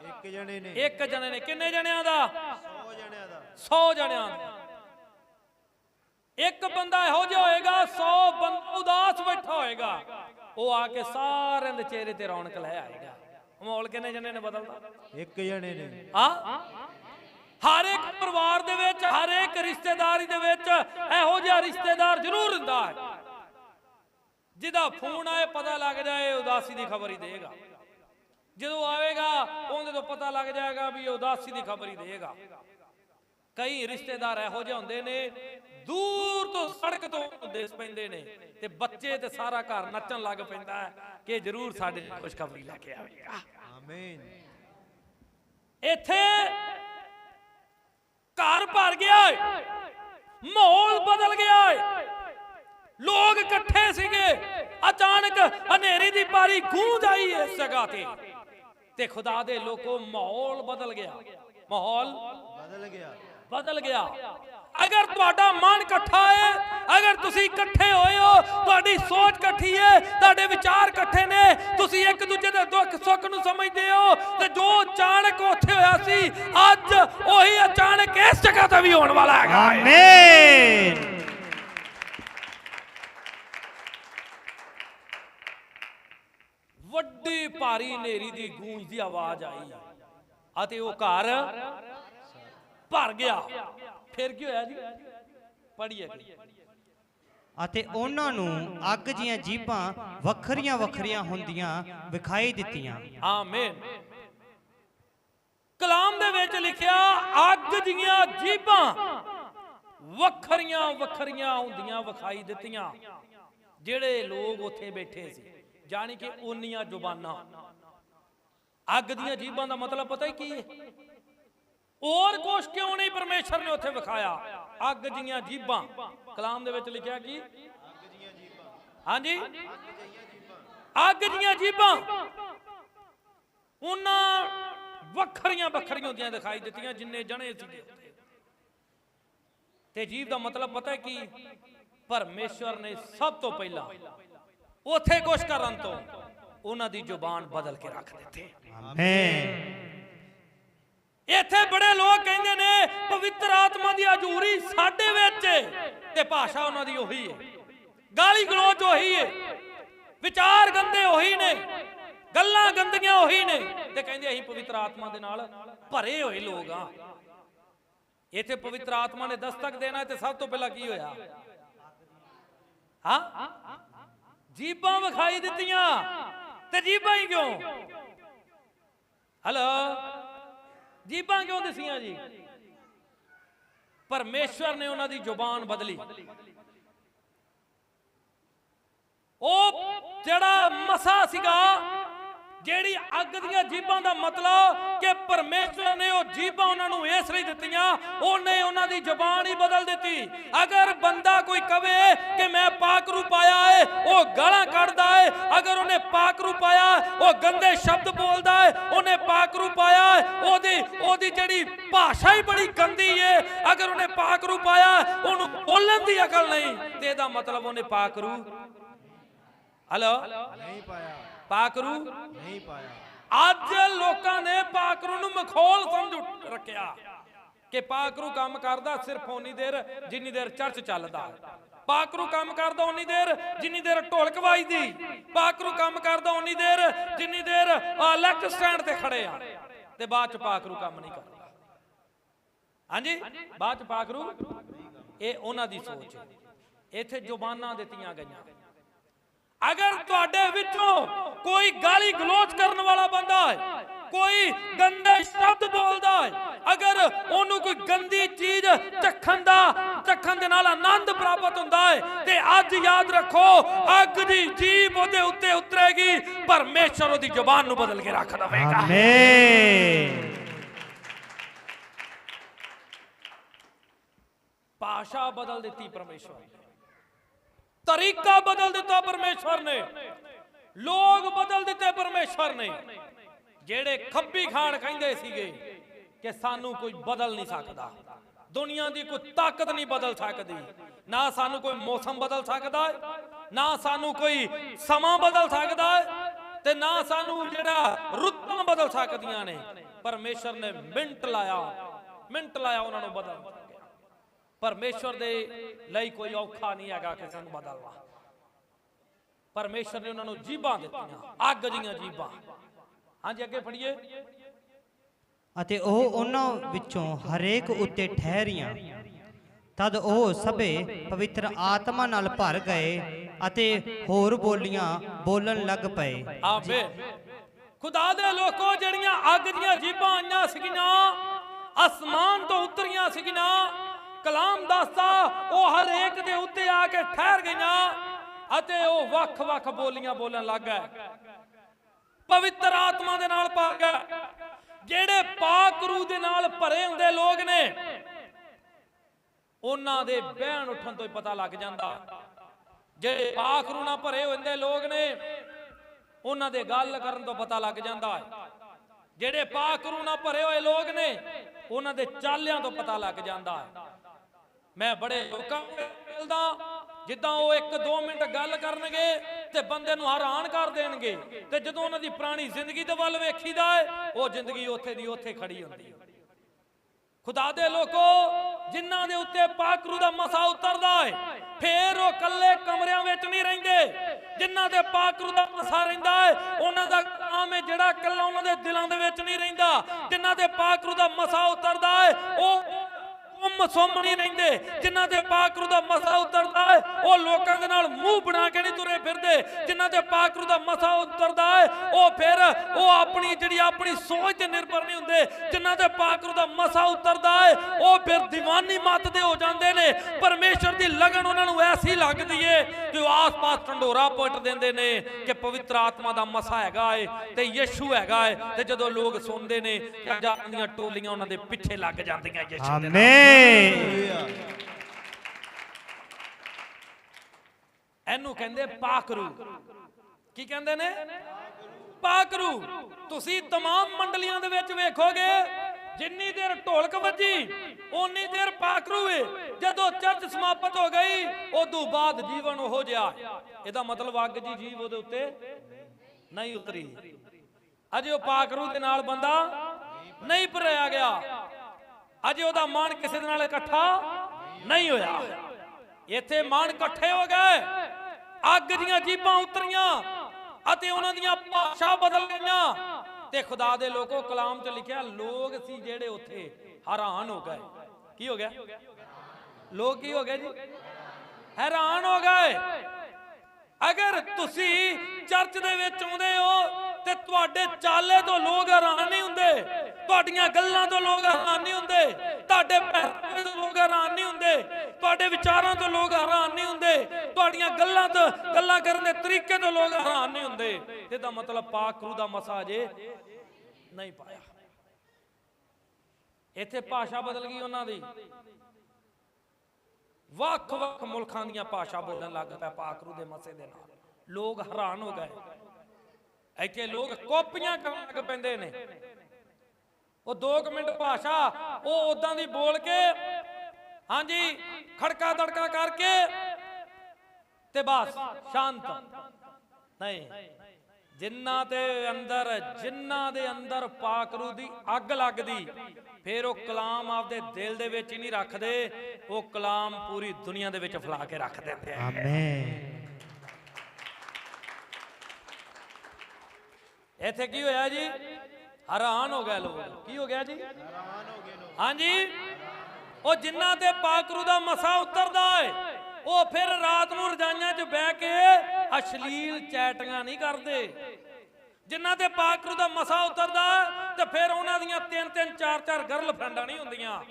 ਇੱਕ ਜਣੇ ਨੇ। ਇੱਕ ਜਣੇ ਨੇ। ਕਿੰਨੇ ਜਣਿਆਂ ਦਾ? 100 ਜਣਿਆਂ ਦਾ। 100 ਜਣਿਆਂ ਦਾ। ਇੱਕ ਬੰਦਾ ਇਹੋ ਜਿਹਾ ਹੋਏਗਾ 100 ਬੰਦਾ ਉਦਾਸ ਬੈਠਾ ਹੋਏਗਾ। ਉਹ ਆ ਕੇ ਸਾਰਿਆਂ ਦੇ ਚਿਹਰੇ ਤੇ ਰੌਣਕ ਲੈ ਆਏਗਾ। ਮਾਹੌਲ ਕਿੰਨੇ ਜਣੇ ਨੇ ਬਦਲਦਾ? ਇੱਕ ਜਣੇ ਨੇ। ਆ ਹਰ ਇੱਕ ਪਰਿਵਾਰ ਦੇ ਵਿੱਚ ਹਰ ਇੱਕ ਰਿਸ਼ਤੇਦਾਰੀ ਦੇ ਵਿੱਚ ਇਹੋ ਜਿਹਾ ਰਿਸ਼ਤੇਦਾਰ ਜ਼ਰੂਰ ਹੁੰਦਾ ਹੈ। ਜਿਹਦਾ ਫੋਨ ਆਏ ਪਤਾ ਲੱਗ ਜਾਏ ਉਦਾਸੀ ਦੀ ਖਬਰ ਹੀ ਦੇਗਾ। ਜਦੋਂ ਆਵੇਗਾ ਉਹਦੇ ਤੋਂ ਪਤਾ ਲੱਗ ਜਾਏਗਾ ਵੀ ਉਦਾਸੀ ਦੀ ਖਬਰ ਹੀ ਦੇਗਾ। ਕਈ ਰਿਸ਼ਤੇਦਾਰ ਇਹੋ ਜਿਹੇ ਹੁੰਦੇ ਨੇ ਦੂਰ ਤੋਂ ਸੜਕ ਤੋਂ ਦੇਸ ਪੈਂਦੇ ਨੇ ਤੇ ਬੱਚੇ ਤੇ ਸਾਰਾ ਘਰ ਨੱਚਣ ਲੱਗ ਪੈਂਦਾ ਹੈ ਕਿ ਜ਼ਰੂਰ ਸਾਡੇ ਖੁਸ਼ਖਬਰੀ ਲੈ ਕੇ ਆਵੇਗਾ। ਆਮੀਨ ਇੱਥੇ ਘਰ ਭਰ ਗਿਆ ਏ। ਮਾਹੌਲ ਬਦਲ ਗਿਆ ਏ। ਲੋਕ ਇਕੱਠੇ ਸੀਗੇ। ਅਚਾਨਕ ਹਨੇਰੀ ਦੀ ਬਾਰੀ ਗੂੰਜ ਆਈ ਇਸ ਜਗ੍ਹਾ ਤੇ। ਤੇ ਖੁਦਾ ਦੇ ਲੋਕੋ ਮਾਹੌਲ ਬਦਲ ਗਿਆ। ਮਾਹੌਲ ਬਦਲ ਗਿਆ। ਬਦਲ ਗਿਆ। ਅਗਰ ਤੁਹਾਡਾ ਮਨ ਇਕੱਠਾ ਹੈ ਅਗਰ ਤੁਸੀਂ ਇਕੱਠੇ ਹੋਏ ਹੋ ਤੁਹਾਡੀ ਸੋਚ ਇਕੱਠੀ ਹੈ ਤੁਹਾਡੇ ਵਿਚਾਰ ਇਕੱਠੇ ਨੇ ਦੁੱਖ ਸੁੱਖ ਨੂੰ ਸਮਝਦੇ ਹੋ ਤੇ ਜੋ ਅਚਾਨਕ ਉੱਥੇ ਹੋਇਆ ਸੀ ਅੱਜ ਉਹੀ ਅਚਾਨਕ ਇਸ ਜਗ੍ਹਾ ਤੇ ਵੀ ਹੋਣ ਵਾਲਾ ਹੈਗਾ। ਆਮੇਨ ਵੱਡੀ ਭਾਰੀ ਹਨੇਰੀ ਦੀ ਗੂੰਜ ਦੀ ਆਵਾਜ਼ ਆਈ ਅਤੇ ਉਹ ਘਰ ਭਰ ਗਿਆ। ਫਿਰ ਕੀ ਹੋਇਆ ਜੀ? ਪੜੀਏ ਅਤੇ ਉਹਨਾਂ ਨੂੰ ਅੱਗ ਜੀਆਂ ਜੀਭਾਂ ਵੱਖਰੀਆਂ ਵੱਖਰੀਆਂ ਹੁੰਦੀਆਂ ਵਿਖਾਈ ਦਿੱਤੀਆਂ। ਆਮੀਨ। ਕਲਾਮ ਦੇ ਵਿੱਚ ਲਿਖਿਆ ਅੱਗ ਦੀਆਂ ਜੀਭਾਂ ਵੱਖਰੀਆਂ ਵੱਖਰੀਆਂ ਹੁੰਦੀਆਂ ਵਿਖਾਈ ਦਿੱਤੀਆਂ। ਜਿਹੜੇ ਲੋਕ ਉੱਥੇ ਬੈਠੇ ਸੀ ਜਾਣੀ ਕਿ ਉਨੀਆਂ ਜ਼ੁਬਾਨਾਂ। ਅੱਗ ਦੀਆਂ ਜੀਭਾਂ ਦਾ ਮਤਲਬ ਪਤਾ ਹੀ ਕੀ ਹੈ? ਹੋਰ ਕੁਛ ਕਿਉਂ ਨਹੀਂ ਪਰਮੇਸ਼ਰ ਨੇ ਉੱਥੇ ਵਿਖਾਇਆ? ਅੱਗ ਦੀਆਂ ਜੀਭਾਂ। ਕਲਾਮ ਦੇ ਵਿੱਚ ਲਿਖਿਆ ਕੀ? ਹਾਂਜੀ। ਅੱਗ ਦੀਆਂ ਜੀਭਾਂ ਉਹਨਾਂ ਵੱਖਰੀਆਂ ਵੱਖਰੀਆਂ ਹੁੰਦੀਆਂ ਦਿਖਾਈ ਦਿੱਤੀਆਂ ਜਿੰਨੇ ਜਣੇ ਸੀਗੇ ਉੱਥੇ। ਤੇ ਜੀਵ ਦਾ ਮਤਲਬ ਪਤਾ ਹੈ ਕੀ? ਪਰਮੇਸ਼ਵਰ ਨੇ ਸਭ ਤੋਂ ਪਹਿਲਾਂ ਉਥੇ ਕੁਛ ਕਰਨ ਤੋਂ ਉਹਨਾਂ ਦੀ ਜ਼ੁਬਾਨ ਬਦਲ ਕੇ ਰੱਖ ਦਿੱਤੀ। ਆਮੇਨ ਇੱਥੇ ਬੜੇ ਲੋਕ ਕਹਿੰਦੇ ਨੇ ਪਵਿੱਤਰ ਆਤਮਾ ਦੀ ਹਜ਼ੂਰੀ ਸਾਡੇ ਵਿੱਚ ਹੈ ਤੇ ਭਾਸ਼ਾ ਉਹਨਾਂ ਦੀ ਉਹੀ ਹੈ ਗਾਲੀ ਗਲੋਚ ਉਹੀ ਹੈ ਵਿਚਾਰ ਗੰਦੇ ਉਹੀ ਨੇ। ਗੱਲਾਂ ਗੰਦੀਆਂ ਉਹੀ ਨੇ। ਤੇ ਕਹਿੰਦੇ ਅਸੀਂ ਪਵਿੱਤਰ ਆਤਮਾ ਦੇ ਨਾਲ ਭਰੇ ਹੋਏ ਲੋਕ ਆ। ਇੱਥੇ ਪਵਿੱਤਰ ਆਤਮਾ ਨੇ ਦਸਤਕ ਦੇਣਾ ਤੇ ਸਭ ਤੋਂ ਪਹਿਲਾਂ ਕੀ ਹੋਇਆ? ਹਾਂ? ਜੀਬਾਂ ਵਿਖਾਈ ਦਿੱਤੀਆਂ। ਤੇ ਜੀਬਾਂ ਹੀ ਕਿਉਂ? ਹਲੋ ਜੀਬਾਂ ਕਿਉਂ ਦਸੀਆਂ ਜੀ? ਪਰਮੇਸ਼ਵਰ ਨੇ ਉਹਨਾਂ ਦੀ ਜ਼ੁਬਾਨ ਬਦਲੀ। ਉਹ ਜਿਹੜਾ ਮਸਾ ਸੀਗਾ ਜਿਹੜੀ ਅੱਗ ਦੀਆਂ ਜੀਬਾਂ ਦਾ ਮਤਲਬ ਕਿ ਪਰਮੇਸ਼ਵਰ ਨੇ ਉਹ ਜੀਬਾਂ ਉਹਨਾਂ ਨੂੰ ਇਸ ਲਈ ਦਿੱਤੀਆਂ ਉਹਨੇ ਉਹਨਾਂ ਦੀ ਜ਼ੁਬਾਨ ਹੀ ਬਦਲ ਦਿੱਤੀ। ਅਗਰ ਬੰਦਾ ਕੋਈ ਕਵੇ ਕਿ ਮੈਂ ਪਾਕਰੂ ਪਾਇਆ ਹੈ ਉਹ ਗਾਲਾਂ ਕੱਢਦਾ ਹੈ ਅਗਰ ਉਹਨੇ ਪਾਕਰੂ ਪਾਇਆ ਉਹ ਗੰਦੇ ਸ਼ਬਦ ਬੋਲਦਾ ਹੈ ਉਹਨੇ ਪਾਕਰੂ ਪਾਇਆ ਹੈ, ਉਹਦੀ ਉਹਦੀ ਜਿਹੜੀ ਭਾਸ਼ਾ ਹੀ ਬੜੀ ਗੰਦੀ ਹੈ ਅਗਰ ਉਹਨੇ ਪਾਕਰੂ ਪਾਇਆ ਉਹਨੂੰ ਬੋਲਣ ਦੀ ਅਕਲ ਨਹੀਂ। ਤੇ ਇਹਦਾ ਮਤਲਬ ਉਹਨੇ ਪਾਕਰੂ ਹਲੋ ਨਹੀਂ ਪਾਇਆ। ਪਾਕਰੂ ਨਹੀਂ ਪਾਇਆ। ਅੱਜ ਲੋਕਾਂ ਨੇ ਪਾਕਰੂ ਨੂੰ ਮਖੌਲ ਸਮਝ ਰੱਖਿਆ ਕਿ ਪਾਕਰੂ ਕੰਮ ਕਰਦਾ ਸਿਰਫ ਉਨੀ ਦੇਰ ਜਿੰਨੀ ਦੇਰ ਚਰਚ ਚੱਲਦਾ। ਪਾਕਰੂ ਕੰਮ ਕਰਦਾ ਉਨੀ ਦੇਰ ਜਿੰਨੀ ਦੇਰ ਢੋਲਕ ਵੱਜਦੀ ਪਾਕਰੂ ਕੰਮ ਕਰਦਾ ਉਨੀ ਦੇਰ ਜਿੰਨੀ ਦੇਰ ਲੈਫਟ ਸਟੈਂਡ ਤੇ ਖੜੇ ਆ ਤੇ ਬਾਅਦ ਚ ਪਾਕਰੂ ਕੰਮ ਨਹੀਂ ਕਰਦਾ। ਹਾਂਜੀ? ਬਾਅਦ ਚ ਪਾਖਰੂ ਇਹ ਉਹਨਾਂ ਦੀ ਸੋਚ। ਹੈ ਇੱਥੇ ਜ਼ੁਬਾਨਾਂ ਦਿੱਤੀਆਂ ਗਈਆਂ। ਅਗਰ ਤੁਹਾਡੇ ਵਿੱਚੋਂ ਕੋਈ ਗਾਲੀ ਗਲੋਚ ਕਰਨ ਵਾਲਾ ਬੰਦਾ ਹੈ ਕੋਈ ਗੰਦੇ ਸ਼ਬਦ ਬੋਲਦਾ ਹੈ ਅਗਰ ਉਹਨੂੰ ਕੋਈ ਗੰਦੀ ਚੀਜ਼ ਚੱਖਣ ਦਾ ਚੱਖਣ ਦੇ ਨਾਲ ਆਨੰਦ ਪ੍ਰਾਪਤ ਹੁੰਦਾ ਹੈ ਤੇ ਅੱਜ ਯਾਦ ਰੱਖੋ ਅੱਗ ਦੀ ਜੀਭ ਉਹਦੇ ਉੱਤੇ ਉਤਰੇਗੀ ਪਰਮੇਸ਼ਰ ਉਹਦੀ ਜ਼ੁਬਾਨ ਨੂੰ ਬਦਲ ਕੇ ਰੱਖ ਦੇਵੇਗਾ। ਆਮੇਨ। ਭਾਸ਼ਾ ਬਦਲ ਦਿੱਤੀ ਪਰਮੇਸ਼ਵਰ ਨੇ ਤਰੀਕਾ ਬਦਲ ਦਿੱਤਾ ਪਰਮੇਸ਼ਵਰ ਨੇ। ਲੋਕ ਬਦਲ ਦਿੱਤੇ ਪਰਮੇਸ਼ਵਰ ਨੇ। ਜਿਹੜੇ ਖੱਬੀ ਖਾਣ ਕਹਿੰਦੇ ਸੀਗੇ ਕਿ ਸਾਨੂੰ ਕੋਈ ਬਦਲ ਨਹੀਂ ਸਕਦਾ। ਦੁਨੀਆ ਦੀ ਕੋਈ ਤਾਕਤ ਨਹੀਂ ਬਦਲ ਸਕਦੀ। ਨਾ ਸਾਨੂੰ ਕੋਈ ਮੌਸਮ ਬਦਲ ਸਕਦਾ, ਨਾ ਸਾਨੂੰ ਕੋਈ ਸਮਾਂ ਬਦਲ ਸਕਦਾ ਤੇ ਨਾ ਸਾਨੂੰ ਜਿਹੜਾ ਰੁੱਤਾਂ ਬਦਲ ਸਕਦੀਆਂ ਨੇ। ਪਰਮੇਸ਼ਰ ਨੇ ਮਿੰਟ ਲਾਇਆ ਮਿੰਟ ਲਾਇਆ ਉਹਨਾਂ ਨੂੰ ਬਦਲ ਪਰਮੇਸ਼ਰ ਦੇ ਲਈ ਕੋਈ ਔਖਾ ਨਹੀਂ ਹੈਗਾ ਕਿਸੇ ਨੂੰ ਬਦਲਣਾ ਪਰਮੇਸ਼ਰ ਨੇ ਉਹਨਾਂ ਨੂੰ ਜੀਬਾਂ ਦਿੱਤੀਆਂ ਅੱਗ ਦੀਆਂ ਜੀਬਾਂ। ਹਾਂਜੀ ਅੱਗੇ ਫੜੀਏ ਅਤੇ ਉਹ ਉਹਨਾਂ ਵਿੱਚੋਂ ਹਰੇਕ ਉੱਤੇ ਠਹਿਰੀਆਂ। ਤਦ ਉਹ ਸਭੇ ਪਵਿੱਤਰ ਆਤਮਾ ਨਾਲ ਭਰ ਗਏ ਅਤੇ ਹੋਰ ਬੋਲੀਆਂ ਬੋਲਣ ਲੱਗ ਪਏ। ਆਵੇ ਖੁਦਾ ਦੇ ਲੋਕੋ ਜਿਹੜੀਆਂ ਅੱਗ ਦੀਆਂ ਜੀਬਾਂ ਆਈਆਂ ਸੀਗੀਆਂ ਅਸਮਾਨ ਤੋਂ ਉਤਰੀਆਂ ਸੀਗੀਆਂ ਕਲਾਮ ਦੱਸਦਾ, ਉਹ ਹਰੇਕ ਦੇ ਉੱਤੇ ਆ ਕੇ ਠਹਿਰ ਗਈਆਂ ਅਤੇ ਉਹ ਵੱਖ-ਵੱਖ ਬੋਲੀਆਂ ਬੋਲਣ ਲੱਗ ਗਏ। ਪਵਿੱਤਰ ਆਤਮਾ ਦੇ ਨਾਲ ਭਰ ਗਏ। ਜਿਹੜੇ ਪਾਕ ਰੂਹ ਦੇ ਨਾਲ ਭਰੇ ਹੁੰਦੇ ਲੋਕ ਨੇ, ਉਹਨਾਂ ਦੇ ਬਹਿਣ ਉੱਠਣ ਤੋਂ ਹੀ ਪਤਾ ਲੱਗ ਜਾਂਦਾ। ਜਿਹੜੇ ਪਾਕ ਰੂਹ ਨਾਲ ਭਰੇ ਹੁੰਦੇ ਲੋਕ ਨੇ, ਉਹਨਾਂ ਦੇ ਗੱਲ ਕਰਨ ਤੋਂ ਪਤਾ ਲੱਗ ਜਾਂਦਾ। ਹੈ ਜਿਹੜੇ ਪਾਕ ਰੂਹ ਨਾਲ ਭਰੇ ਹੋਏ ਲੋਕ ਨੇ, ਉਹਨਾਂ ਦੇ ਚਾਲਿਆਂ ਤੋਂ ਪਤਾ ਲੱਗ ਜਾਂਦਾ। ਹੈ ਮੈਂ ਬੜੇ ਲੋਕਾਂ ਮਿਲਦਾ, ਜਿੱਦਾਂ ਉਹ 1-2 ਮਿੰਟ ਗੱਲ ਕਰਨਗੇ ਤੇ ਬੰਦੇ ਨੂੰ ਹੈਰਾਨ ਕਰ ਦੇਣਗੇ। ਤੇ ਜਦੋਂ ਉਹਨਾਂ ਦੀ ਪੁਰਾਣੀ ਜ਼ਿੰਦਗੀ ਦੇ ਵੱਲ ਵੇਖੀਦਾ ਹੈ ਉਹ ਜ਼ਿੰਦਗੀ ਉੱਥੇ ਦੀ ਉੱਥੇ ਖੜੀ ਹੁੰਦੀ ਹੈ ਖੁਦਾ ਦੇ ਲੋਕੋ, ਜਿਨ੍ਹਾਂ ਦੇ ਉੱਤੇ ਪਾਕਰੂ ਦਾ ਮਸਾ ਉਤਰਦਾ ਹੈ ਫੇਰ ਉਹ ਕੱਲੇ ਕਮਰਿਆਂ ਵਿੱਚ ਨਹੀਂ ਰਹਿੰਦੇ। ਜਿਨ੍ਹਾਂ ਦੇ ਪਾਕਰੂ ਦਾ ਮਸਾ ਰਹਿੰਦਾ ਹੈ ਉਹਨਾਂ ਦਾ ਕਾਮ ਹੈ ਜਿਹੜਾ ਕੱਲਾ ਉਹਨਾਂ ਦੇ ਦਿਲਾਂ ਦੇ ਵਿੱਚ ਨਹੀਂ ਰਹਿੰਦਾ। ਜਿਨ੍ਹਾਂ ਦੇ ਪਾਕਰੂ ਦਾ ਮਸਾ ਉਤਰਦਾ ਹੈ ਉਹ ਗੁੰਮ ਸੁੰਮ ਰਹਿੰਦੇ। ਜਿਨ੍ਹਾਂ ਦੇ ਪਾਕਰੂ ਦਾ ਮਸਾ ਉਤਰਦਾ ਹੈ, ਉਹ ਲੋਕਾਂ ਦੇ ਨਾਲ ਮੂੰਹ ਬਣਾ ਕੇ ਨਹੀਂ ਤੁਰੇ ਫਿਰਦੇ। ਜਿਨ੍ਹਾਂ ਦੇ ਪਾਕਰੂ ਦਾ ਮਸਾ ਉਤਰਦਾ ਹੈ, ਉਹ ਫਿਰ ਉਹ ਆਪਣੀ ਜਿਹੜੀ ਆਪਣੀ ਸੋਚ ਤੇ ਨਿਰਭਰ ਨਹੀਂ ਹੁੰਦੇ। ਜਿਨ੍ਹਾਂ ਦੇ ਪਾਕਰੂ ਦਾ ਮਸਾ ਉਤਰਦਾ ਹੈ, ਉਹ ਫਿਰ دیਵਾਨੀ ਮੱਤ ਦੇ ਹੋ ਜਾਂਦੇ ਨੇ। ਪਰਮੇਸ਼ਰ ਦੀ ਲਗਨ ਉਹਨਾਂ ਨੂੰ ਐਸੀ ਲੱਗਦੀ ਏ ਕਿ ਉਹ ਆਸ-ਪਾਸ ਢੰਡੋਰਾ ਪੁੱਟ ਦਿੰਦੇ ਨੇ ਕਿ ਪਵਿੱਤਰ ਆਤਮਾ ਦਾ ਮਸਾ ਹੈਗਾ ਏ ਤੇ ਯਿਸੂ ਹੈਗਾ ਏ ਤੇ ਜਦੋਂ ਲੋਕ ਸੁਣਦੇ ਨੇ ਕਿ ਦੀਆਂ ਟੋਲੀਆਂ ਉਹਨਾਂ ਦੇ ਪਿੱਛੇ ਲੱਗ ਜਾਂਦੀਆਂ ਯਿਸੂ ਦੇ ਨਾਲ। ਇਹਨੂੰ ਕਹਿੰਦੇ ਪਾਕਰੂ ਕੀ ਕਹਿੰਦੇ ਨੇ ਪਾਕਰੂ ਤੁਸੀਂ तमाम ਮੰਡਲੀਆਂ ਦੇ ਵਿੱਚ ਵੇਖੋਗੇ ਜਿੰਨੀ ਦੇਰ ਢੋਲਕ ਵੱਜੀ ਓਨੀ ਦੇਰ ਪਾਕਰੂ ਏ ਜਦੋਂ ਚਰਚ ਸਮਾਪਤ ਹੋ ਗਈ ਉਦੋਂ ਬਾਅਦ ਜੀਵਨ ਉਹ ਜਿਹਾ ਇਹਦਾ ਮਤਲਬ ਅੱਗ ਜੀ ਜੀਵ ਉਹਦੇ ਉੱਤੇ ਨਹੀਂ ਉਤਰੀ ਅਜੇ ਉਹ ਪਾਕਰੂ ਦੇ ਨਾਲ ਬੰਦਾ ਨਹੀਂ ਭਰਿਆ ਗਿਆ ਅਜੇ ਉਹਦਾ ਮਨ ਕਿਸੇ ਦੇ ਨਾਲ ਇਕੱਠਾ ਨਹੀਂ ਹੋਇਆ। ਇੱਥੇ ਮਨ ਇਕੱਠੇ ਹੋ ਗਏ। ਅੱਗ ਦੀਆਂ ਜੀਬਾਂ ਉਤਰੀਆਂ ਅਤੇ ਉਹਨਾਂ ਦੀਆਂ ਭਾਸ਼ਾ ਬਦਲ ਗਈਆਂ ਤੇ ਖੁਦਾ ਦੇ ਲੋਕੋ, ਕਲਾਮ 'ਚ ਲਿਖਿਆ, ਲੋਕ ਸੀ ਜਿਹੜੇ ਉੱਥੇ ਹੈਰਾਨ ਹੋ ਗਏ। ਕੀ ਹੋ ਗਿਆ? ਲੋਕ ਕੀ ਹੋ ਗਏ ਜੀ? ਹੈਰਾਨ ਹੋ ਗਏ। ਅਗਰ ਤੁਸੀਂ ਚਰਚ ਦੇ ਵਿੱਚ ਆਉਂਦੇ ਹੋ ਤੇ ਤੁਹਾਡੇ ਚਾਲੇ ਤੋਂ ਲੋਕ ਹੈਰਾਨ ਨਹੀਂ ਹੁੰਦੇ। ਤੁਹਾਡੀਆਂ ਗੱਲਾਂ ਤੋਂ ਲੋਕ ਹੈਰਾਨ ਨਹੀਂ ਹੁੰਦੇ। ਤੁਹਾਡੇ ਪਹਿਰਾਵੇ ਤੋਂ ਲੋਕ ਹੈਰਾਨ ਨਹੀਂ ਹੁੰਦੇ। ਤੁਹਾਡੇ ਵਿਚਾਰਾਂ ਤੋਂ ਲੋਕ ਹੈਰਾਨ ਨਹੀਂ ਹੁੰਦੇ। ਤੁਹਾਡੀਆਂ ਗੱਲਾਂ ਤੋਂ ਗੱਲਾਂ ਕਰਨ ਦੇ ਤਰੀਕੇ ਤੋਂ ਲੋਕ ਹੈਰਾਨ ਨਹੀਂ ਹੁੰਦੇ। ਇਹਦਾ ਮਤਲਬ ਪਾਕ ਰੂ ਦਾ ਮਸਾ ਜੇ ਨਹੀਂ ਪਾਇਆ। ਇੱਥੇ ਭਾਸ਼ਾ ਬਦਲ ਗਈ ਉਹਨਾਂ ਦੀ। ਵੱਖ-ਵੱਖ ਮੁਲਕਾਂ ਦੀਆਂ ਭਾਸ਼ਾ ਬੋਲਣ ਲੱਗ ਪਿਆ ਪਾਕਰੂ ਦੇ ਮਸੇ ਦੇ ਨਾਲ। ਲੋਕ ਹੈਰਾਨ ਹੋ ਗਏ। ਇੱਥੇ ਲੋਕ ਕਾਪੀਆਂ ਕਰਨ ਲੱਗ ਪੈਂਦੇ ਨੇ। ਉਹ 2 ਮਿੰਟ ਭਾਸ਼ਾ, ਉਹ ਉਦਾਂ ਦੀ ਬੋਲ ਕੇ, ਹਾਂਜੀ, ਖੜਕਾ ਦੜਕਾ ਕਰਕੇ ਤੇ ਬਸ, ਸ਼ਾਂਤ। ਨਹੀਂ ਜਿਨ੍ਹਾਂ ਦੇ ਅੰਦਰ ਜਿਨ੍ਹਾਂ ਦੇ ਅੰਦਰ ਪਾਕਰੂ ਦੀ ਅੱਗ ਲੱਗਦੀ, ਫਿਰ ਉਹ ਕਲਾਮ ਆਪਦੇ ਦਿਲ ਦੇ ਵਿੱਚ ਹੀ ਨਹੀਂ ਰੱਖਦੇ, ਉਹ ਕਲਾਮ ਪੂਰੀ ਦੁਨੀਆ ਦੇ ਵਿੱਚ ਫੈਲਾ ਕੇ ਰੱਖ ਦਿੰਦੇ ਆਮੇਨ। ਇੱਥੇ ਕੀ ਹੋਇਆ ਜੀ? ਹੈਰਾਨ ਹੋ ਗਏ ਲੋਕ। ਕੀ ਹੋ ਗਿਆ ਜੀ? ਹੈਰਾਨ ਹੋ ਗਏ ਲੋਕ ਹਾਂਜੀ। ਉਹ ਜਿਨ੍ਹਾਂ ਤੇ ਪਾਕਰੂ ਦਾ ਮਸਾ ਉਤਰਦਾ ਏ, ਉਹ ਫਿਰ ਰਾਤ ਨੂੰ ਰਜਾਈਆਂ 'ਚ ਬਹਿ ਕੇ ਅਸ਼ਲੀਲ ਚੈਟਿੰਗਾਂ ਨਹੀਂ ਕਰਦੇ। ਜਿਨ੍ਹਾਂ ਤੇ ਪਾਕਰੂ ਦਾ ਮਸਾ ਉਤਰਦਾ ਤੇ ਫਿਰ ਉਹਨਾਂ ਦੀਆਂ ਤਿੰਨ ਤਿੰਨ ਚਾਰ ਚਾਰ ਗਰਲ ਫਰੈਂਡਾਂ ਨਹੀਂ ਹੁੰਦੀਆਂ।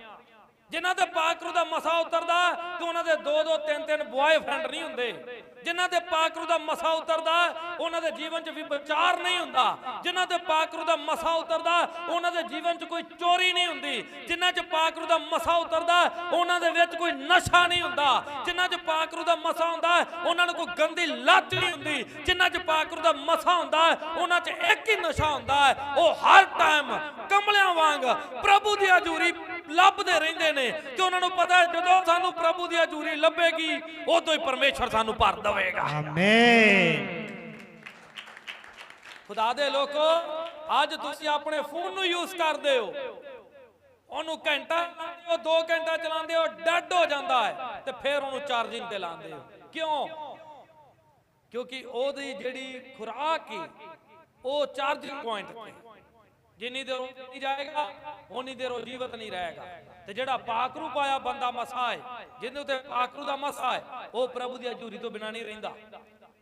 ਜਿਨ੍ਹਾਂ ਦੇ ਪਾਕਰੂ ਦਾ ਮਸਾ ਉਤਰਦਾ, ਤੇ ਉਹਨਾਂ ਦੇ ਦੋ ਦੋ ਤਿੰਨ ਤਿੰਨ ਬੁਆਏ ਫਰੈਂਡ ਨਹੀਂ ਹੁੰਦੇ। ਜਿਨ੍ਹਾਂ ਤੇ ਪਾਕਰੂ ਦਾ ਮਸਾ ਉਤਰਦਾ, ਉਹਨਾਂ ਦੇ ਜੀਵਨ 'ਚ ਵੀ ਵਿਚਾਰ ਨਹੀਂ ਹੁੰਦਾ। ਜਿਨ੍ਹਾਂ ਤੇ ਪਾਕਰੂ ਦਾ ਮਸਾ ਉਤਰਦਾ, ਉਹਨਾਂ ਦੇ ਜੀਵਨ 'ਚ ਕੋਈ ਚੋਰੀ ਨਹੀਂ ਹੁੰਦੀ। ਜਿਨ੍ਹਾਂ 'ਚ ਪਾਕਰੂ ਦਾ ਮਸਾ ਉਤਰਦਾ, ਉਹਨਾਂ ਦੇ ਵਿੱਚ ਕੋਈ ਨਸ਼ਾ ਨਹੀਂ ਹੁੰਦਾ। ਜਿਨ੍ਹਾਂ 'ਚ ਪਾਕਰੂ ਦਾ ਮਸਾ ਹੁੰਦਾ, ਉਹਨਾਂ ਨੂੰ ਕੋਈ ਗੰਦੀ ਲੱਤ ਨਹੀਂ ਹੁੰਦੀ। ਜਿਨ੍ਹਾਂ 'ਚ ਪਾਕਰੂ ਦਾ ਮਸਾ ਹੁੰਦਾ, ਉਹਨਾਂ 'ਚ ਇੱਕ ਹੀ ਨਸ਼ਾ ਹੁੰਦਾ, ਉਹ ਹਰ ਟਾਈਮ ਕਮਲਿਆਂ ਵਾਂਗ ਪ੍ਰਭੂ ਦੀ ਹਜ਼ੂਰੀ ਲੱਭਦੇ ਰਹਿੰਦੇ ਨੇ ਤੇ ਉਹਨਾਂ ਨੂੰ ਪਤਾ ਹੈ ਜਦੋਂ ਸਾਨੂੰ ਪ੍ਰਭੂ ਦੀ ਹਜ਼ੂਰੀ ਲੱਭੇਗੀ ਉਦੋਂ ਹੀ ਪਰਮੇਸ਼ਰ ਸਾਨੂੰ ਭਰ ਦੇਵੇਗਾ। ਆਮੇਨ ਖੁਦਾ ਦੇ ਲੋਕੋ ਅੱਜ ਤੁਸੀਂ ਆਪਣੇ ਫੋਨ ਨੂੰ ਯੂਜ਼ ਕਰਦੇ ਹੋ। ਉਹਨੂੰ ਘੰਟਾ ਉਹ 2 ਘੰਟਾ ਚਲਾਉਂਦੇ ਹੋ ਡੈਡ ਹੋ ਜਾਂਦਾ ਹੈ ਤੇ ਫਿਰ ਉਹਨੂੰ ਚਾਰਜਿੰਗ ਤੇ ਲਾਉਂਦੇ ਹੋ। ਕਿਉਂ? ਕਿਉਂਕਿ ਉਹਦੀ ਜਿਹੜੀ ਖੁਰਾਕ ਹੈ ਉਹ ਚਾਰਜਿੰਗ ਪੁਆਇੰਟ ਤੇ ਜਿੰਨੀ ਦੇਰ ਨਹੀਂ ਜਾਏਗਾ ਉਨੀ ਦੇਰ ਉਹ ਜੀਵਤ ਨਹੀਂ ਰਹੇਗਾ। ਤੇ ਜਿਹੜਾ ਪਾਕਰੂ ਪਾਇਆ ਬੰਦਾ ਮਸਾ ਹੈ, ਜਿਹਦੇ ਉੱਤੇ ਪਾਕਰੂ ਦਾ ਮਸਾ ਹੈ, ਉਹ ਪ੍ਰਭੂ ਦੀ ਹਜ਼ੂਰੀ ਤੋਂ ਬਿਨਾ ਨਹੀਂ ਰਹਿੰਦਾ।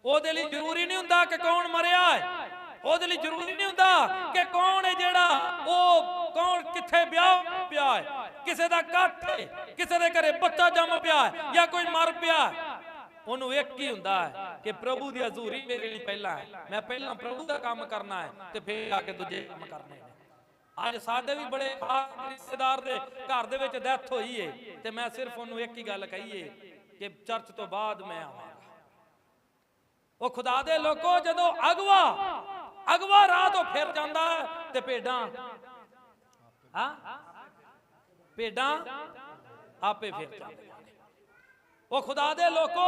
ਉਹਦੇ ਲਈ ਜ਼ਰੂਰੀ ਨਹੀਂ ਹੁੰਦਾ ਕਿ ਕੌਣ ਮਰਿਆ ਹੈ। ਉਹਦੇ ਲਈ ਜ਼ਰੂਰੀ ਨਹੀਂ ਹੁੰਦਾ ਕਿ ਕੌਣ ਹੈ ਜਿਹੜਾ ਉਹ ਕੌਣ ਕਿੱਥੇ ਵਿਆਹ ਪਿਆ ਹੈ, ਕਿਸੇ ਦਾ ਇਕੱਠ ਹੈ, ਕਿਸੇ ਦੇ ਘਰੇ ਬੱਚਾ ਜੰਮ ਪਿਆ ਹੈ ਜਾਂ ਕੋਈ ਮਰ ਪਿਆ ਹੈ। ਉਹਨੂੰ ਇੱਕ ਹੀ ਹੁੰਦਾ ਹੈ ਕਿ ਪ੍ਰਭੂ ਦੀ ਹਜ਼ੂਰੀ ਮੇਰੇ ਲਈ ਪਹਿਲਾਂ ਹੈ। ਮੈਂ ਪਹਿਲਾਂ ਪ੍ਰਭੂ ਦਾ ਕੰਮ ਕਰਨਾ ਹੈ ਤੇ ਫਿਰ ਆ ਕੇ ਦੂਜੇ ਕੰਮ ਕਰਨੇ ਨੇ। ਅੱਜ ਸਾਡੇ ਵੀ ਬੜੇ ਖਾਸ ਰਿਸ਼ਤੇਦਾਰ ਦੇ ਘਰ ਦੇ ਵਿੱਚ ਡੈਥ ਹੋਈ ਏ ਤੇ ਮੈਂ ਸਿਰਫ ਉਹਨੂੰ ਇੱਕ ਹੀ ਗੱਲ ਕਹੀ ਏ ਕਿ ਚਰਚ ਤੋਂ ਬਾਅਦ ਮੈਂ ਆਵਾਂਗਾ। ਉਹ ਖੁਦਾ ਦੇ ਲੋਕੋ ਜਦੋਂ ਅਗਵਾ ਅਗਵਾ ਰਾਹ ਤੋਂ ਫਿਰ ਜਾਂਦਾ ਤੇ ਭੇਡਾਂ, ਹਾਂ? ਭੇਡਾਂ ਆਪੇ ਫਿਰ ਜਾਂਦੀਆਂ। ਉਹ ਖੁਦਾ ਦੇ ਲੋਕੋ,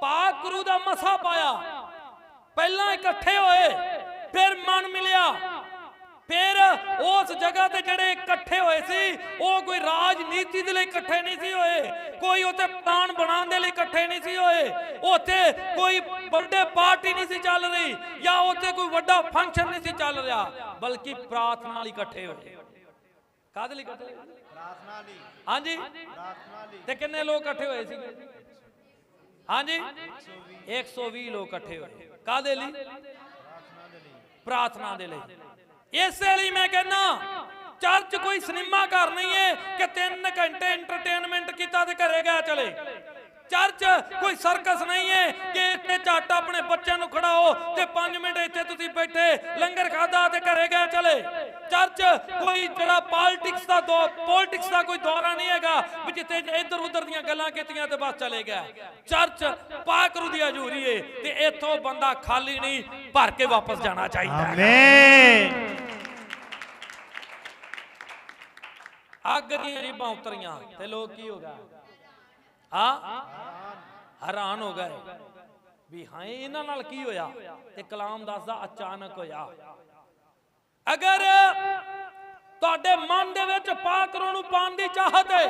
ਪਾਕ ਗੁਰੂ ਦਾ ਮਸਾ ਪਾਇਆ। ਪਹਿਲਾਂ ਇਕੱਠੇ ਹੋਏ, ਫਿਰ ਮਨ ਮਿਲਿਆ। ਫਿਰ ਉਸ ਜਗ੍ਹਾ ਤੇ ਜਿਹੜੇ ਇਕੱਠੇ ਹੋਏ ਸੀ, ਉਹ ਕੋਈ ਰਾਜਨੀਤੀ ਦੇ ਲਈ ਇਕੱਠੇ ਨਹੀਂ ਸੀ ਹੋਏ, ਕੋਈ ਉੱਥੇ ਪਲਾਨ ਬਣਾਉਣ ਦੇ ਲਈ ਇਕੱਠੇ ਨਹੀਂ ਸੀ ਹੋਏ, ਉੱਥੇ ਕੋਈ ਵੱਡੇ ਪਾਰਟੀ ਨਹੀਂ ਸੀ ਚੱਲ ਰਹੀ, ਜਾਂ ਉੱਥੇ ਕੋਈ ਵੱਡਾ ਫੰਕਸ਼ਨ ਨਹੀਂ ਸੀ ਚੱਲ ਰਿਹਾ, ਬਲਕਿ ਪ੍ਰਾਰਥਨਾ ਲਈ ਇਕੱਠੇ ਹੋਏ। ਕਾਹਦੇ ਲਈ ਇਕੱਠੇ ਲਈ ਹਾਂਜੀ। ਪ੍ਰਾਰਥਨਾ ਲਈ। ਤੇ ਕਿੰਨੇ ਲੋਕ ਇਕੱਠੇ ਹੋਏ ਸੀ ਹਾਂਜੀ। 120 ਲੋਕ ਇਕੱਠੇ ਹੋਏ। ਕਾਦੇ ਲਈ? ਪ੍ਰਾਰਥਨਾ ਦੇ ਲਈ। ਇਸੇ ਲਈ ਮੈਂ ਕਹਿੰਦਾ ਚਰਚ ਕੋਈ ਸਿਨੇਮਾ ਘਰ ਨਹੀਂ ਹੈ ਕਿ 3 ਘੰਟੇ ਐਂਟਰਟੇਨਮੈਂਟ ਕੀਤਾ ਤੇ ਘਰੇ ਗਿਆ ਚਲੇ। ਚਰਚ ਕੋਈ ਸਰਕਸ ਨਹੀਂ ਹੈ ਕਿ ਇੱਥੇ ਝੱਟ ਆਪਣੇ ਬੱਚਿਆਂ ਨੂੰ ਖੜਾਓ ਤੇ 5 ਮਿੰਟ ਇੱਥੇ ਤੁਸੀਂ ਬੈਠੇ ਲੰਗਰ ਖਾਦਾ ਤੇ ਘਰੇ ਗਏ ਚਲੇ। ਚਰਚ ਕੋਈ ਜਿਹੜਾ ਪੋਲਿਟਿਕਸ ਦਾ ਦੋ ਪੋਲਿਟਿਕਸ ਦਾ ਕੋਈ ਦੌਰਾ ਨਹੀਂ ਹੈਗਾ ਵੀ ਜਿੱਥੇ ਇੱਧਰ ਉੱਧਰ ਦੀਆਂ ਗੱਲਾਂ ਕੀਤੀਆਂ ਤੇ ਬਸ ਚਲੇ ਗਿਆ। ਚਰਚ ਪਾਕਰੂ ਦੀ ਹਜ਼ੂਰੀ ਏ ਤੇ ਇੱਥੋਂ ਬੰਦਾ ਖਾਲੀ ਨਹੀਂ ਭਰ ਕੇ ਵਾਪਸ ਜਾਣਾ ਚਾਹੀਦਾ ਹੈ ਆਮੇਨ। ਅੱਗ ਦੀਆਂ ਰੀਬਾਂ ਉਤਰੀਆਂ ਤੇ ਲੋਕ ਕੀ ਹੋ ਗਿਆ ਆ ਹੈਰਾਨ ਹੋ ਗਏ ਵੀ ਹਾਂ ਇਹਨਾਂ ਨਾਲ ਕੀ ਹੋਇਆ? ਤੇ ਕਲਾਮ ਦੱਸਦਾ ਅਚਾਨਕ ਹੋਇਆ। ਅਗਰ ਤੁਹਾਡੇ ਮਨ ਦੇ ਵਿੱਚ ਪਾਕਰੋਂ ਨੂੰ ਪਾਉਣ ਦੀ ਚਾਹਤ ਹੈ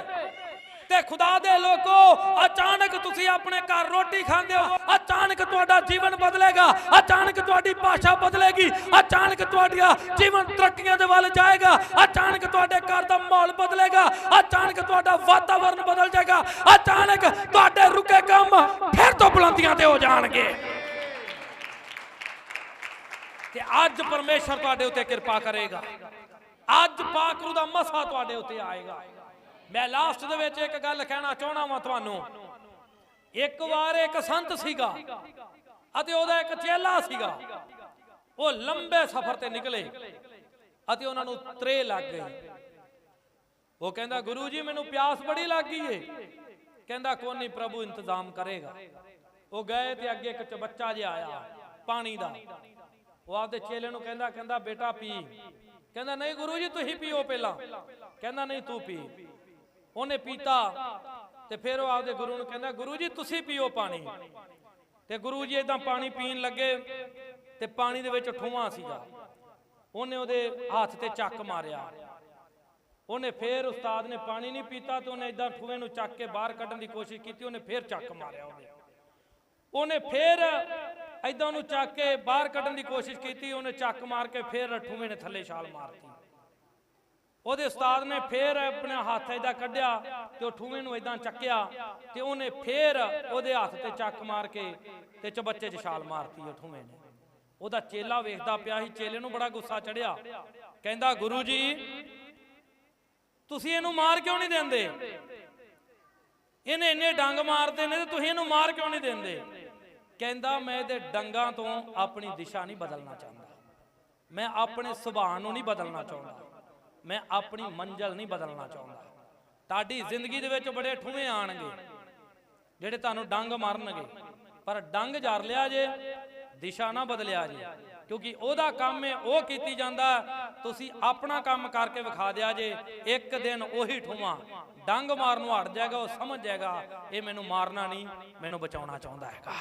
ਤੇ ਖੁਦਾ ਦੇ ਲੋਕੋ, ਅਚਾਨਕ ਤੁਸੀਂ ਆਪਣੇ ਘਰ ਰੋਟੀ ਖਾਂਦੇ ਹੋ, ਅਚਾਨਕ ਤੁਹਾਡਾ ਜੀਵਨ ਬਦਲੇਗਾ, ਅਚਾਨਕ ਤੁਹਾਡੀ ਭਾਸ਼ਾ ਬਦਲੇਗੀ, ਅਚਾਨਕ ਤੁਹਾਡਾ ਜੀਵਨ ਤਰੱਕੀਆਂ ਦੇ ਵੱਲ ਜਾਏਗਾ, ਅਚਾਨਕ ਤੁਹਾਡੇ ਘਰ ਦਾ ਮਾਹੌਲ ਬਦਲੇਗਾ, ਅਚਾਨਕ ਤੁਹਾਡਾ ਵਾਤਾਵਰਣ ਬਦਲ ਜਾਏਗਾ, ਅਚਾਨਕ ਤੁਹਾਡੇ ਰੁਕੇ ਕੰਮ ਫਿਰ ਤੋਂ ਬੁਲੰਦੀਆਂ ਤੇ ਹੋ ਜਾਣਗੇ। ਕਿ ਅੱਜ ਪਰਮੇਸ਼ਰ ਤੁਹਾਡੇ ਉੱਤੇ ਕਿਰਪਾ ਕਰੇਗਾ। ਅੱਜ ਪਾਕਰੂ ਦਾ ਮਸਾ ਤੁਹਾਡੇ ਉੱਤੇ ਆਏਗਾ। ਮੈਂ ਲਾਸਟ ਦੇ ਵਿੱਚ ਇੱਕ ਗੱਲ ਕਹਿਣਾ ਚਾਹਣਾ ਵਾਂ ਤੁਹਾਨੂੰ। ਇੱਕ ਵਾਰ ਇੱਕ ਸੰਤ ਸੀਗਾ ਅਤੇ ਉਹਦਾ ਇੱਕ ਚੇਲਾ ਸੀਗਾ। ਉਹ ਲੰਬੇ ਸਫ਼ਰ ਤੇ ਨਿਕਲੇ ਅਤੇ ਉਹਨਾਂ ਨੂੰ ਤਰੇ ਲੱਗ ਗਈ ਉਹ ਕਹਿੰਦਾ, ਗੁਰੂ ਜੀ, ਮੈਨੂੰ ਪਿਆਸ ਬੜੀ ਲੱਗ ਗਈ ਏ। ਕਹਿੰਦਾ, ਕੋਈ ਨਹੀਂ ਪ੍ਰਭੂ ਇੰਤਜ਼ਾਮ ਕਰੇਗਾ। ਉਹ ਗਏ ਤੇ ਅੱਗੇ ਇੱਕ ਬੱਚਾ ਜਿਹਾ ਆਇਆ, ਪਾਣੀ ਦਾ। ਉਹ ਆਪਦੇ ਚੇਲੇ ਨੂੰ ਕਹਿੰਦਾ ਕਹਿੰਦਾ, ਬੇਟਾ ਪੀ। ਕਹਿੰਦਾ, ਨਹੀਂ ਗੁਰੂ ਜੀ, ਤੁਸੀਂ ਪੀਓ ਪਹਿਲਾਂ। ਕਹਿੰਦਾ, ਨਹੀਂ, ਤੂੰ ਪੀ। ਉਹਨੇ ਪੀਤਾ ਤੇ ਫਿਰ ਉਹ ਆਪਦੇ ਗੁਰੂ ਨੂੰ ਕਹਿੰਦਾ, ਗੁਰੂ ਜੀ, ਤੁਸੀਂ ਪੀਓ ਪਾਣੀ। ਤੇ ਗੁਰੂ ਜੀ ਇਦਾਂ ਪਾਣੀ ਪੀਣ ਲੱਗੇ ਤੇ ਪਾਣੀ ਦੇ ਵਿੱਚ ਠੂਆ ਸੀਗਾ। ਉਹਨੇ ਉਹਦੇ ਹੱਥ ਤੇ ਚੱਕ ਮਾਰਿਆ। ਉਹਨੇ ਫੇਰ ਉਸਤਾਦ ਨੇ ਪਾਣੀ ਨਹੀਂ ਪੀਤਾ ਤੇ ਉਹਨੇ ਇਦਾਂ ਠੂਏ ਨੂੰ ਚੱਕ ਕੇ ਬਾਹਰ ਕੱਢਣ ਦੀ ਕੋਸ਼ਿਸ਼ ਕੀਤੀ, ਉਹਨੇ ਫੇਰ ਚੱਕ ਮਾਰਿਆ ਉਹਦੇ। ਉਹਨੇ ਫੇਰ ਐਦਾਂ ਉਹਨੂੰ ਚੱਕ ਕੇ ਬਾਹਰ ਕੱਢਣ ਦੀ ਕੋਸ਼ਿਸ਼ ਕੀਤੀ, ਉਹਨੇ ਚੱਕ ਮਾਰ ਕੇ ਫੇਰ ਠੂਏ ਨੇ ਥੱਲੇ ਛਾਲ ਮਾਰਤੀ। ਉਹਦੇ ਉਸਤਾਦ ਨੇ ਫੇਰ ਆਪਣੇ ਹੱਥ ਇਹਦਾ ਕੱਢਿਆ ਤੇ ਉਹ ਠੂਵੇਂ ਨੂੰ ਇਦਾਂ ਚੱਕਿਆ ਤੇ ਉਹਨੇ ਫੇਰ ਉਹਦੇ ਹੱਥ ਤੇ ਚੱਕ ਮਾਰ ਕੇ ਤੇ ਚਬੱਚੇ 'ਚ ਛਾਲ ਮਾਰਤੀ ਉਹ ਠੂਵੇਂ ਨੇ। ਉਹਦਾ ਚੇਲਾ ਵੇਖਦਾ ਪਿਆ ਸੀ, ਚੇਲੇ ਨੂੰ ਬੜਾ ਗੁੱਸਾ ਚੜਿਆ। ਕਹਿੰਦਾ, ਗੁਰੂ ਜੀ, ਤੁਸੀਂ ਇਹਨੂੰ ਮਾਰ ਕਿਉਂ ਨਹੀਂ ਦਿੰਦੇ? ਇਹਨੇ ਇੰਨੇ ਡੰਗ ਮਾਰਦੇ ਨੇ ਤੇ ਤੁਸੀਂ ਇਹਨੂੰ ਮਾਰ ਕਿਉਂ ਨਹੀਂ ਦਿੰਦੇ? ਕਹਿੰਦਾ ਮੈਂ ਇਹਦੇ ਡੰਗਾਂ ਤੋਂ ਆਪਣੀ ਦਿਸ਼ਾ ਨਹੀਂ ਬਦਲਣਾ ਚਾਹੁੰਦਾ। ਮੈਂ ਆਪਣੇ ਸੁਭਾਅ ਨੂੰ ਨਹੀਂ ਬਦਲਣਾ ਚਾਹੁੰਦਾ। ਮੈਂ ਆਪਣੀ ਮੰਜ਼ਲ ਨਹੀਂ ਬਦਲਣਾ ਚਾਹੁੰਦਾ। ਤੁਹਾਡੀ ਜ਼ਿੰਦਗੀ ਦੇ ਵਿੱਚ ਬੜੇ ਠੂਵੇਂ ਆਣਗੇ ਜਿਹੜੇ ਤੁਹਾਨੂੰ ਡੰਗ ਮਾਰਨਗੇ। ਪਰ ਡੰਗ ਜਰ ਲਿਆ ਜੇ, ਦਿਸ਼ਾ ਨਾ ਬਦਲਿਆ ਜੇ। ਕਿਉਂਕਿ ਉਹਦਾ ਕੰਮ ਹੈ ਉਹ ਕੀਤੀ ਜਾਂਦਾ, ਤੁਸੀਂ ਆਪਣਾ ਕੰਮ ਕਰਕੇ ਵਿਖਾ ਦਿਆ ਜੇ, ਇੱਕ ਦਿਨ ਉਹੀ ਠੂਵਾਂ। ਡੰਗ ਮਾਰਨੋਂ ਹਟ ਜਾਏਗਾ, ਉਹ ਸਮਝ ਜਾਏਗਾ, ਇਹ ਮੈਨੂੰ ਮਾਰਨਾ ਨਹੀਂ, ਮੈਨੂੰ ਬਚਾਉਣਾ ਚਾਹੁੰਦਾ ਹੈਗਾ।